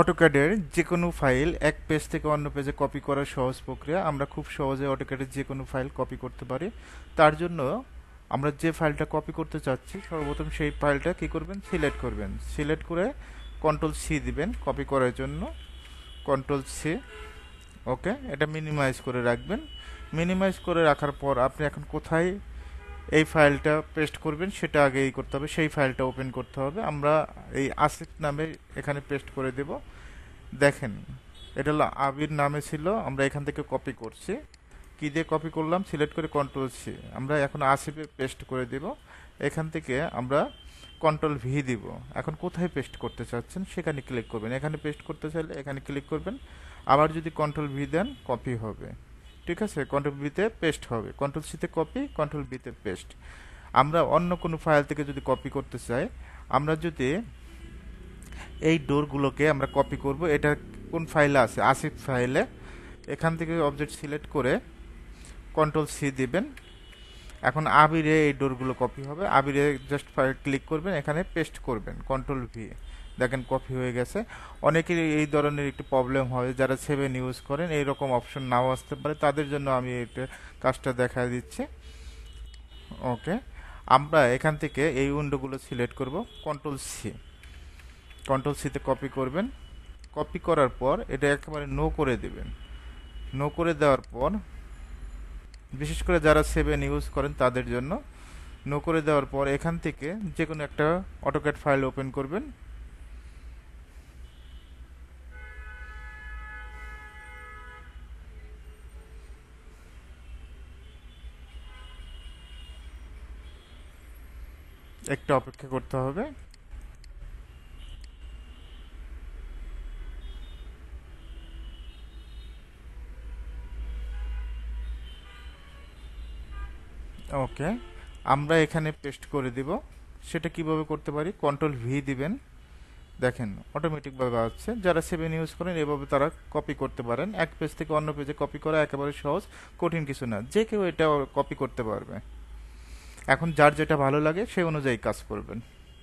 অটোক্যাডের যে কোনো ফাইল এক পেজ থেকে অন্য পেজে কপি করার সহজ প্রক্রিয়া। আমরা খুব সহজে অটোক্যাডের যে কোনো ফাইল কপি করতে পারি। তার জন্য আমরা যে ফাইলটা কপি করতে চাচ্ছি, সর্বপ্রথম সেই ফাইলটা কি করবেন? সিলেক্ট করবেন। সিলেক্ট করে কন্ট্রোল সি দিবেন কপি করার জন্য। কন্ট্রোল সি ওকে এটা মিনিমাইজ করে রাখবেন। মিনিমাইজ করে রাখার পর আপনি এখন কোথায় এই ফাইলটা পেস্ট করবেন, সেটা আগেই করতে হবে, সেই ফাইলটা ওপেন করতে হবে। আমরা এই আসিফ নামে এখানে পেস্ট করে দেব। দেখেন, এটা হলো আবির নামে ছিল, আমরা এখান থেকে কপি করছি। কী দিয়ে কপি করলাম? সিলেক্ট করে কন্ট্রোল সি আমরা এখন আসিফে পেস্ট করে দেব। এখান থেকে আমরা কন্ট্রোল ভি দিব। এখন কোথায় পেস্ট করতে চাচ্ছেন, সেখানে ক্লিক করবেন। এখানে পেস্ট করতে চাইলে এখানে ক্লিক করবেন। আবার যদি কন্ট্রোল ভি দেন কপি হবে। ঠিক আছে? কন্ট্রোল বিতে পেস্ট হবে। কন্ট্রোল সিতে কপি কন্ট্রোল বিতে পেস্ট আমরা অন্য কোনো ফাইল থেকে যদি কপি করতে চাই, আমরা যদি এই ডোরগুলোকে আমরা কপি করব। এটা কোন ফাইলে আছে? আসিফ ফাইলে এখান থেকে অবজেক্ট সিলেক্ট করে কন্ট্রোল সি দিবেন। এখন আবিরে এই ডোরগুলো কপি হবে। আবিরে জাস্ট ফাইল ক্লিক করবেন। এখানে পেস্ট করবেন। কন্ট্রোল ভি দেখেন কপি হয়ে গেছে। অনেকের এই ধরনের একটু প্রবলেম হয়, যারা সেভেন ইউজ করেন এই রকম অপশন নাও আসতে পারে। তাদের জন্য আমি এটা কাজটা দেখা দিচ্ছি। ওকে, আমরা এখান থেকে এই উইন্ডোগুলো সিলেক্ট করব। কন্ট্রোল সি কন্ট্রোল সিতে কপি করবেন। কপি করার পর এটা একেবারে নো করে দেবেন। নো করে দেওয়ার পর, বিশেষ করে যারা সেভেন ইউজ করেন, তাদের জন্য নো করে দেওয়ার পর এখান থেকে যে কোনো একটা অটোক্যাট ফাইল ওপেন করবেন। একটু অপেক্ষা করতে হবে। ওকে, আমরা এখানে পেস্ট করে দিব। সেটা কীভাবে করতে পারি? কন্ট্রোল ভি দিবেন। দেখেন অটোমেটিকভাবে আসছে যারা সেভেন ইউজ করেন, এভাবে তারা কপি করতে পারেন। এক পেজ থেকে অন্য পেজে কপি করা একেবারে সহজ, কঠিন কিছু না। যে কেউ এটা কপি করতে পারবে। এখন যার যেটা ভালো লাগে সে অনুযায়ী কাজ করবেন।